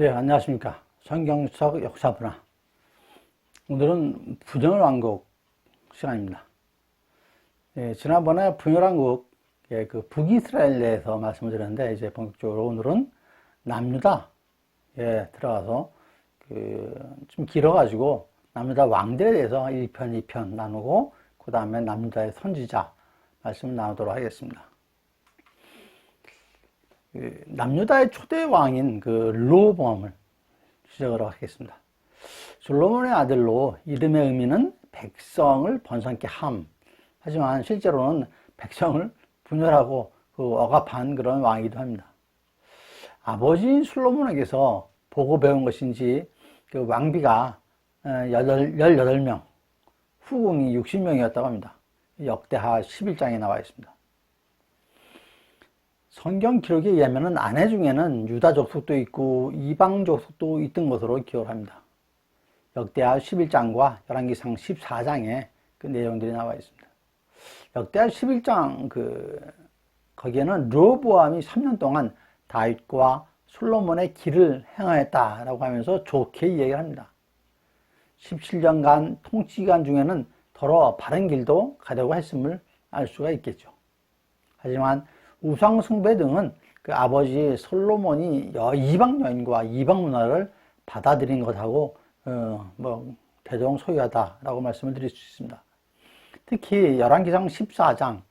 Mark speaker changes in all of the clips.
Speaker 1: 네, 안녕하십니까. 성경석 역사문화. 오늘은 분열왕국 시간입니다. 예, 지난번에 분열왕국, 예, 그 북이스라엘에 대해서 말씀을 드렸는데, 이제 본격적으로 오늘은 남유다에 들어가서, 그, 좀 길어가지고, 남유다 왕들에 대해서 1편, 2편 나누고, 그 다음에 남유다의 선지자 말씀을 나누도록 하겠습니다. 그 남유다의 초대 왕인 그 르호보암을 시작으로 하겠습니다. 솔로몬의 아들로 이름의 의미는 백성을 번성케 함. 하지만 실제로는 백성을 분열하고 그 억압한 그런 왕이기도 합니다. 아버지인 솔로몬에게서 보고 배운 것인지 그 왕비가 18명, 후궁이 60명이었다고 합니다. 역대하 11장에 나와 있습니다. 성경 기록에 의하면 아내 중에는 유다 족속도 있고 이방 족속도 있던 것으로 기억을 합니다. 역대하 11장과 열왕기상 14장에 그 내용들이 나와 있습니다. 역대하 11장 그 거기에는 르보암이 3년 동안 다윗과 솔로몬의 길을 행하였다라고 하면서 좋게 이야기를 합니다. 17년간 통치 기간 중에는 더러 바른 길도 가려고 했음을 알 수가 있겠죠. 하지만 우상 숭배 등은 그 아버지 솔로몬이 이방 여인과 이방 문화를 받아들인 것하고 어, 뭐 대동소이하다라고 말씀을 드릴 수 있습니다. 특히 열왕기상 14장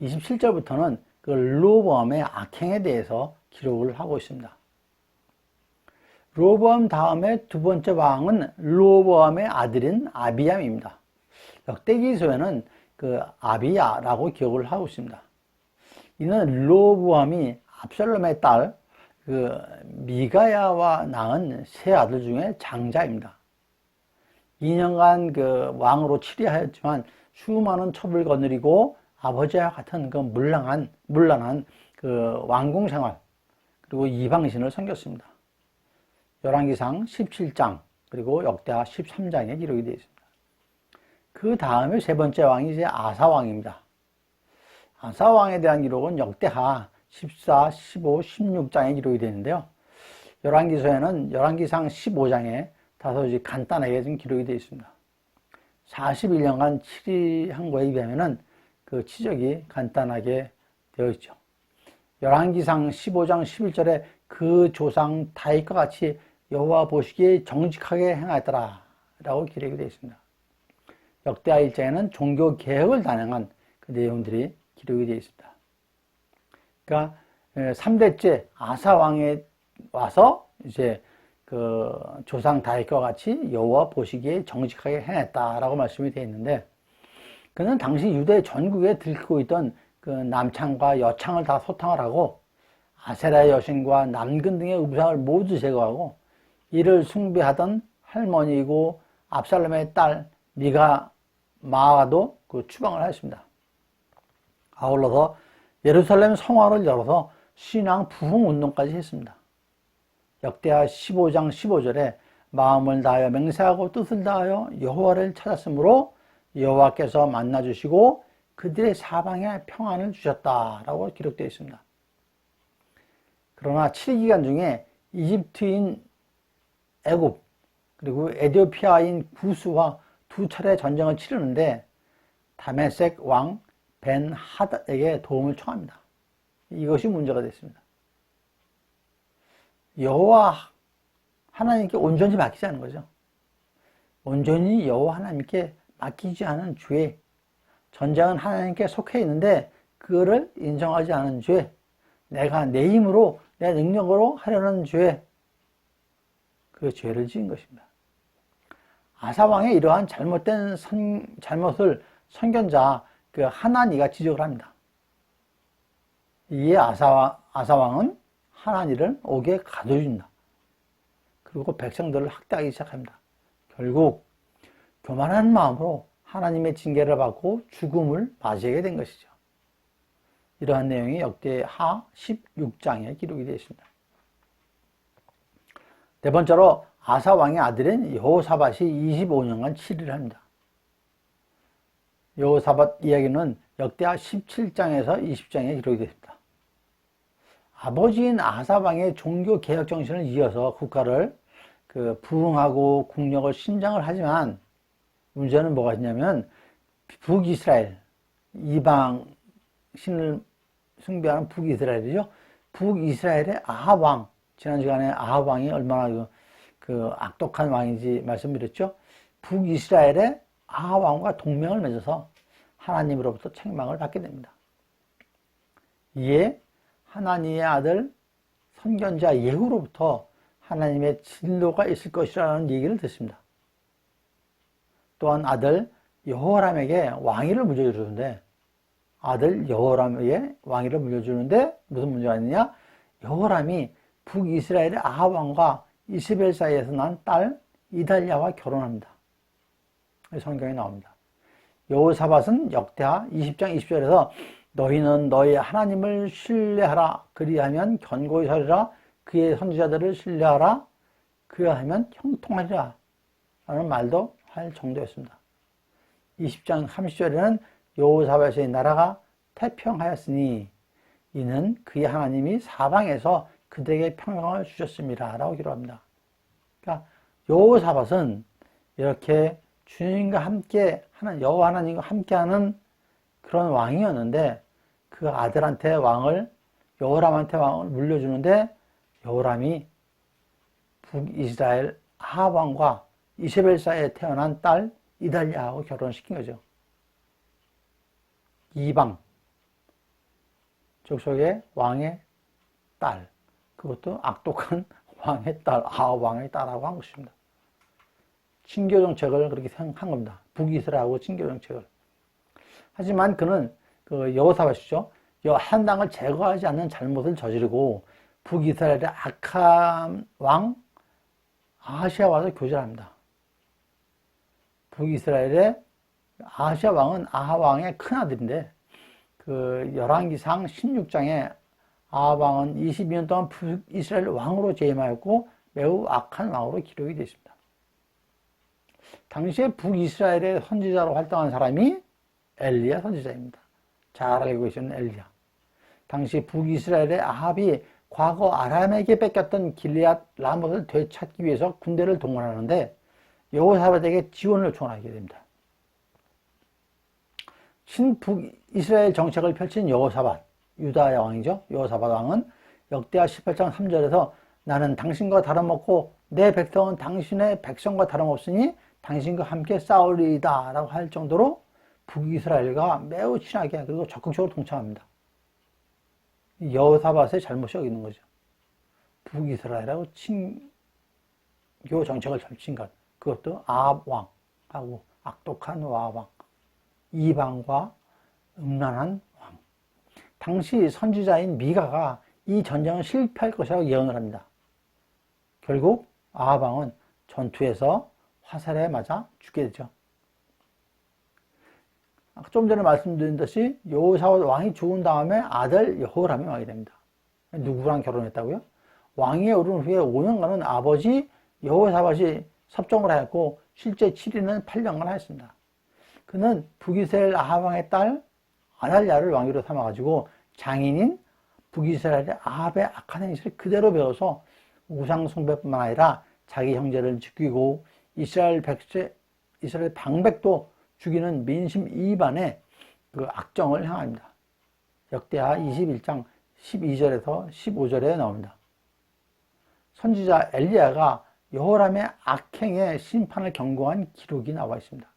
Speaker 1: 27절부터는 그 르호보암의 악행에 대해서 기록을 하고 있습니다. 르호보암 다음에 두 번째 왕은 르호보암의 아들인 아비암입니다. 역대기서에는 그 아비야라고 기억을 하고 있습니다. 이는 르호보암이 압살롬의 딸 그 미가야와 낳은 세 아들 중에 장자입니다. 2년간 그 왕으로 치리하였지만 수많은 첩을 거느리고 아버지와 같은 그 물랑한 물란한 그 왕궁 생활 그리고 이방신을 섬겼습니다. 열왕기상 17장 그리고 역대하 13장에 기록이 되어 있습니다. 그 다음에 세 번째 왕이 이제 아사 왕입니다. 아사 왕에 대한 기록은 역대하 14, 15, 16장에 기록이 되는데요. 열왕기서에는 열왕기상 15장에 다소 간단하게 좀 기록이 되어 있습니다. 41년간 치리한 거에 비하면은 그 치적이 간단하게 되어 있죠. 열왕기상 15장 11절에 그 조상 다윗과 같이 여호와 보시기에 정직하게 행하였더라 라고 기록이 되어 있습니다. 역대하 1장에는 종교 개혁을 단행한 그 내용들이 기록이 되어 있습니다. 그러니까 3대째 아사 왕에 와서 이제 그 조상 다윗과 같이 여호와 보시기에 정직하게 행했다라고 말씀이 되어 있는데 그는 당시 유대 전국에 들고 있던 그 남창과 여창을 다 소탕을 하고 아세라의 여신과 남근 등의 우상을 모두 제거하고 이를 숭배하던 할머니이고 압살롬의 딸 미가 마아도 그 추방을 하였습니다. 아울러서 예루살렘 성화를 열어서 신앙 부흥 운동까지 했습니다. 역대하 15장 15절에 마음을 다하여 맹세하고 뜻을 다하여 여호와를 찾았으므로 여호와께서 만나 주시고 그들의 사방에 평안을 주셨다라고 기록되어 있습니다. 그러나 7기간 중에 이집트인 애굽 그리고 에디오피아인 구스와 두 차례 전쟁을 치르는데 다메섹 왕 벤 하닷에게 도움을 청합니다. 이것이 문제가 됐습니다. 여호와 하나님께 온전히 맡기지 않은 거죠. 온전히 여호와 하나님께 맡기지 않은 죄, 전쟁은 하나님께 속해 있는데 그거를 인정하지 않은 죄, 내가 내 힘으로 내 능력으로 하려는 죄, 그 죄를 지은 것입니다. 아사 왕의 이러한 잘못된 선, 잘못을 선견자 그 하나니가 지적을 합니다. 이에 아사왕, 아사왕은 하나니를 옥에 가둬준다. 그리고 백성들을 학대하기 시작합니다. 결국 교만한 마음으로 하나님의 징계를 받고 죽음을 맞이하게 된 것이죠. 이러한 내용이 역대 하 16장에 기록이 되어 있습니다. 네 번째로 아사왕의 아들인 여호사밧이 25년간 치리를 합니다. 여호사밧 이야기는 역대하 17장에서 20장에 기록이 있습니다. 아버지인 아사방의 종교 개혁 정신을 이어서 국가를 그 부흥하고 국력을 신장을 하지만 문제는 뭐가 있냐면 북이스라엘 이방 신을 숭배하는 북이스라엘이죠. 북이스라엘의 아합 왕 지난 시간에 아합 왕이 얼마나 그, 그 악독한 왕인지 말씀드렸죠. 북이스라엘의 아합 왕과 동맹을 맺어서 하나님으로부터 책망을 받게 됩니다. 이에 하나님의 아들 선견자 예후로부터 하나님의 진노가 있을 것이라는 얘기를 듣습니다. 또한 아들 여호람에게 왕위를 물려주는데 아들 여호람에게 왕위를 물려주는데 무슨 문제가 있느냐? 여호람이 북이스라엘의 아합 왕과 이스벨 사이에서 난 딸 이달야와 결혼합니다. 성경에 나옵니다. 여호사밧은 역대하 20장 20절에서 너희는 너희 하나님을 신뢰하라 그리하면 견고히 서리라 그의 선지자들을 신뢰하라 그리하면 형통하리라 라는 말도 할 정도였습니다. 20장 30절에는 여호사밧의 나라가 태평하였으니 이는 그의 하나님이 사방에서 그들에게 평강을 주셨습니다. 라고 기록합니다. 그러니까 여호사밧은 이렇게 주님과 함께 하는 여호와 하나님과 함께하는 그런 왕이었는데 그 아들한테 왕을 여호람한테 왕을 물려주는데 여호람이 북이스라엘 하왕과 이세벨 사이에 태어난 딸 이달리아하고 결혼시킨 거죠. 이방 족속의 왕의 딸 그것도 악독한 왕의 딸 아 왕의 딸하고 한 것입니다. 친교 정책을 그렇게 한 겁니다. 북이스라엘하고 친교 정책을. 하지만 그는 그 여호사밧이죠. 한 당을 제거하지 않는 잘못을 저지르고 북이스라엘의 악한 왕 아시아 와서 교제합니다. 북이스라엘의 아시아 왕은 아하 왕의 큰 아들인데 그 열왕기상 16장에 아하 왕은 22년 동안 북이스라엘 왕으로 재임하였고 매우 악한 왕으로 기록이 되어 있습니다. 당시에 북이스라엘의 선지자로 활동한 사람이 엘리야 선지자입니다. 잘 알고 계시는 엘리야. 당시 북이스라엘의 아합이 과거 아람에게 뺏겼던 길리앗 라못을 되찾기 위해서 군대를 동원하는데 여호사밧에게 지원을 요청하게 됩니다. 신북 이스라엘 정책을 펼친 여호사밧, 유다의 왕이죠. 여호사밧 왕은 역대하 18장 3절에서 나는 당신과 다름없고 내 백성은 당신의 백성과 다름없으니 당신과 함께 싸우리이다 라고 할 정도로 북이스라엘과 매우 친하게 그리고 적극적으로 동참합니다. 여호사밧의 잘못이 여기 있는 거죠. 북이스라엘하고 친교 정책을 펼친 것. 그것도 아합 왕하고 악독한 와왕, 이방과 음란한 왕. 당시 선지자인 미가가 이 전쟁은 실패할 것이라고 예언을 합니다. 결국 아합 왕은 전투에서 화살에 맞아 죽게 되죠. 좀 전에 말씀드린 듯이 여호사밧 왕이 죽은 다음에 아들 여호람이 왕이 됩니다. 누구랑 결혼했다고요? 왕위에 오른 후에 5년간은 아버지 여호사밧이 섭정을 하였고 실제 7위는 8년간 하였습니다. 그는 북이스라엘 아하왕의 딸 아달랴를 왕위로 삼아가지고 장인인 북이스라엘의 아합의 악한 행실을 그대로 배워서 우상 숭배뿐만 아니라 자기 형제를 죽이고 이스라엘 백세, 이스라엘 방백도 죽이는 민심 이반의 그 악정을 향합니다. 역대하 21장 12절에서 15절에 나옵니다. 선지자 엘리야가 여호람의 악행의 심판을 경고한 기록이 나와 있습니다.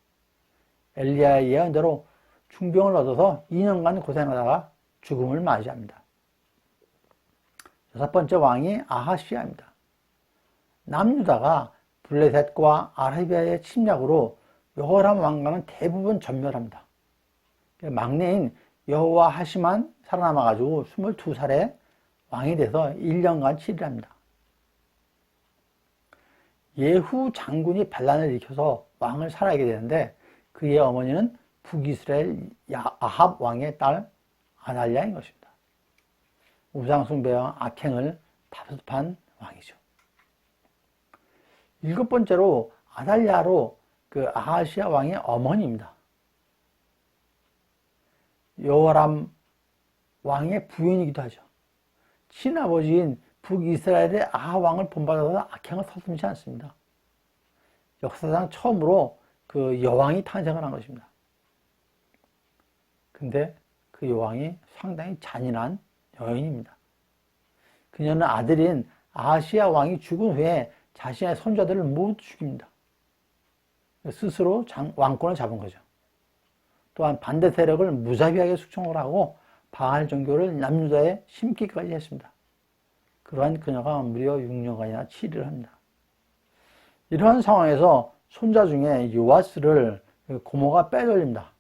Speaker 1: 엘리야의 예언대로 중병을 얻어서 2년간 고생하다가 죽음을 맞이합니다. 여섯 번째 왕이 아하시아입니다. 남유다가 블레셋과 아라비아의 침략으로 여호람 왕가는 대부분 전멸합니다. 막내인 여호와 하시만 살아남아가지고 22살에 왕이 돼서 1년간 치리합니다. 예후 장군이 반란을 일으켜서 왕을 살아게 되는데 그의 어머니는 북이스라엘 아합 왕의 딸 아달랴인 것입니다. 우상숭배와 악행을 다습한 왕이죠. 일곱 번째로 아달랴로 그 아하시아 왕의 어머니입니다. 여호람 왕의 부인이기도 하죠. 친아버지인 북이스라엘의 아하 왕을 본받아서 악행을 서슴지 않습니다. 역사상 처음으로 그 여왕이 탄생을 한 것입니다. 근데 그 여왕이 상당히 잔인한 여인입니다. 그녀는 아들인 아시아 왕이 죽은 후에 자신의 손자들을 모두 죽입니다. 스스로 장, 왕권을 잡은 거죠. 또한 반대 세력을 무자비하게 숙청을 하고 바알 종교를 남유다에 심기까지 했습니다. 그러한 그녀가 무려 6년간이나 치리를 합니다. 이러한 상황에서 손자 중에 요아스를 고모가 빼돌립니다.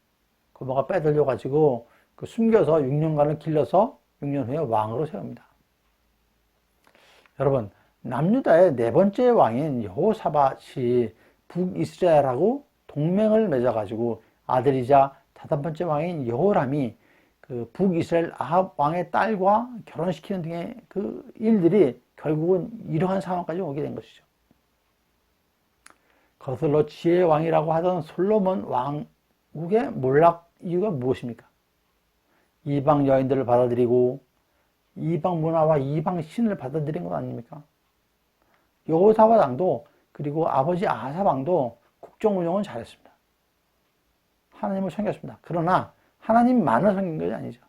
Speaker 1: 고모가 빼돌려 가지고 그 숨겨서 6년간을 길러서 6년 후에 왕으로 세웁니다. 여러분, 남유다의 네 번째 왕인 여호사밧이 북이스라엘하고 동맹을 맺어가지고 아들이자 다섯 번째 왕인 여호람이 그 북이스라엘 아합 왕의 딸과 결혼시키는 등의 그 일들이 결국은 이러한 상황까지 오게 된 것이죠. 거슬러 지혜의 왕이라고 하던 솔로몬 왕국의 몰락 이유가 무엇입니까? 이방 여인들을 받아들이고 이방 문화와 이방 신을 받아들인 것 아닙니까? 여호사밧 왕도 그리고 아버지 아사 왕도 국정 운영은 잘했습니다. 하나님을 섬겼습니다. 그러나 하나님만을 섬긴 것이 아니죠.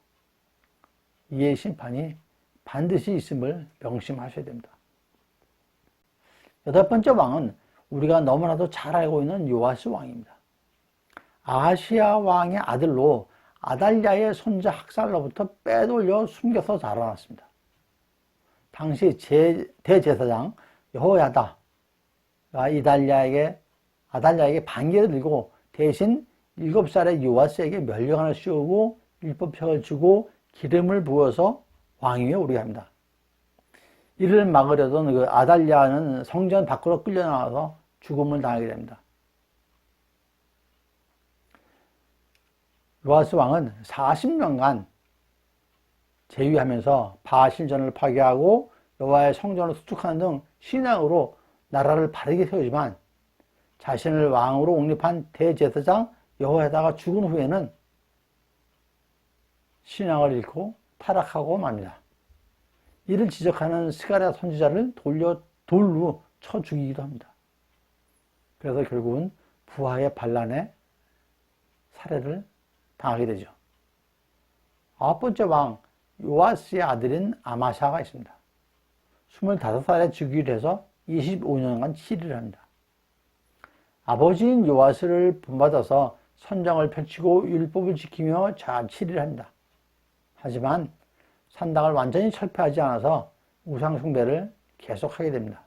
Speaker 1: 이의 심판이 반드시 있음을 명심하셔야 됩니다. 여덟 번째 왕은 우리가 너무나도 잘 알고 있는 요아스 왕입니다. 아시아 왕의 아들로 아달랴의 손자 학살로부터 빼돌려 숨겨서 자라났습니다. 당시 대제사장 여호야다 이달랴에게 아달랴에게 반기를 들고 대신 일곱 살의 요아스에게 면령을 씌우고 율법책을 주고 기름을 부어서 왕위에 오르게 합니다. 이를 막으려던 그 아달랴는 성전 밖으로 끌려나와서 죽음을 당하게 됩니다. 요아스 왕은 40년간 제위하면서 바신전을 파괴하고 여호와의 성전을 수축하는 등 신앙으로 나라를 바르게 세우지만 자신을 왕으로 옹립한 대제사장 여호야다가 죽은 후에는 신앙을 잃고 타락하고 맙니다. 이를 지적하는 스가랴 선지자를 돌려 돌로 쳐 죽이기도 합니다. 그래서 결국은 부하의 반란에 살해를 당하게 되죠. 아홉 번째 왕 요아스의 아들인 아마샤가 있습니다. 25살에 즉위를 해서 25년간 치리를 합니다. 아버지인 요아스를 본받아서 선장을 펼치고 율법을 지키며 잘 치리를 합니다. 하지만 산당을 완전히 철폐하지 않아서 우상숭배를 계속하게 됩니다.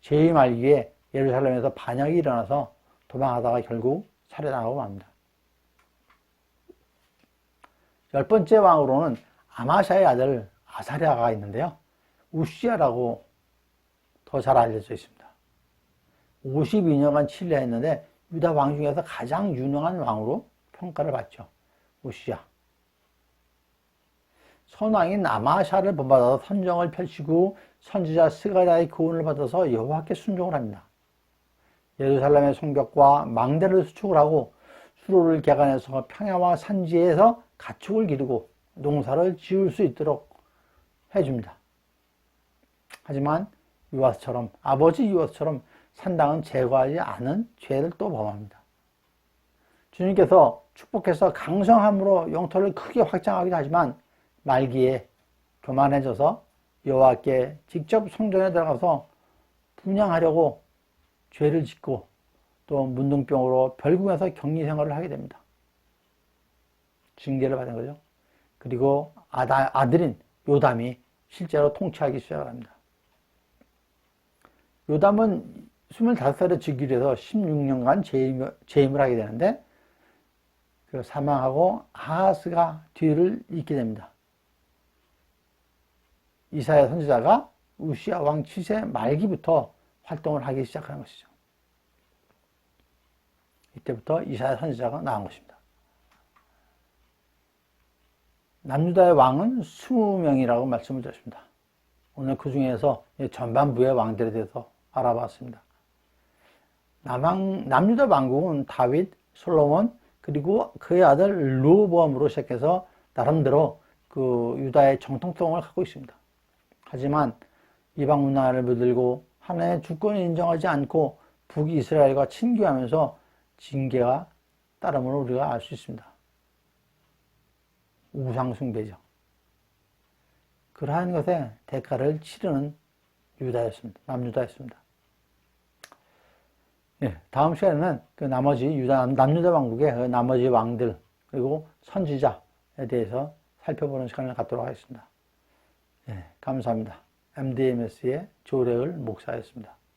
Speaker 1: 제위 말기에 예루살렘에서 반역이 일어나서 도망하다가 결국 살해당하고 맙니다. 열 번째 왕으로는 아마샤의 아들 아사리아가 있는데요. 우시아라고 더 잘 알려져 있습니다. 52년간 치리했는데 유다 왕 중에서 가장 유능한 왕으로 평가를 받죠. 우시아. 선왕인 아마샤를 본받아서 선정을 펼치고 선지자 스가랴의 교훈을 받아서 여호와께 순종을 합니다. 예루살렘의 성벽과 망대를 수축을 하고 수로를 개간해서 평야와 산지에서 가축을 기르고 농사를 지을 수 있도록 해줍니다. 하지만 유아스처럼 아버지 유아스처럼 산당은 제거하지 않은 죄를 또 범합니다. 주님께서 축복해서 강성함으로 영토를 크게 확장하기도 하지만 말기에 교만해져서 여호와께 직접 성전에 들어가서 분양하려고 죄를 짓고 또 문둥병으로 별궁에서 격리 생활을 하게 됩니다. 징계를 받은 거죠. 그리고 아들인 요담이 실제로 통치하기 시작을 합니다. 요담은 25살에 즉위를 해서 16년간 재임, 재임을 하게 되는데 그 사망하고 아하스가 뒤를 잇게 됩니다. 이사야 선지자가 우시아 왕 7세 말기부터 활동을 하기 시작하는 것이죠. 이때부터 이사야 선지자가 나온 것입니다. 남유다의 왕은 20명이라고 말씀을 드렸습니다. 오늘 그 중에서 전반부의 왕들에 대해서 알아봤습니다. 남왕, 남유다 왕국은 다윗, 솔로몬, 그리고 그의 아들 루보암으로 시작해서 나름대로 그 유다의 정통성을 갖고 있습니다. 하지만 이방 문화를 물들고 하나님의 주권을 인정하지 않고 북이스라엘과 친교하면서 징계가 따름을 우리가 알 수 있습니다. 우상숭배죠. 그러한 것에 대가를 치르는 유다였습니다. 남유다였습니다. 예, 다음 시간에는 그 나머지 유다, 남유다 왕국의 그 나머지 왕들, 그리고 선지자에 대해서 살펴보는 시간을 갖도록 하겠습니다. 예, 감사합니다. MDMS의 조례을 목사였습니다.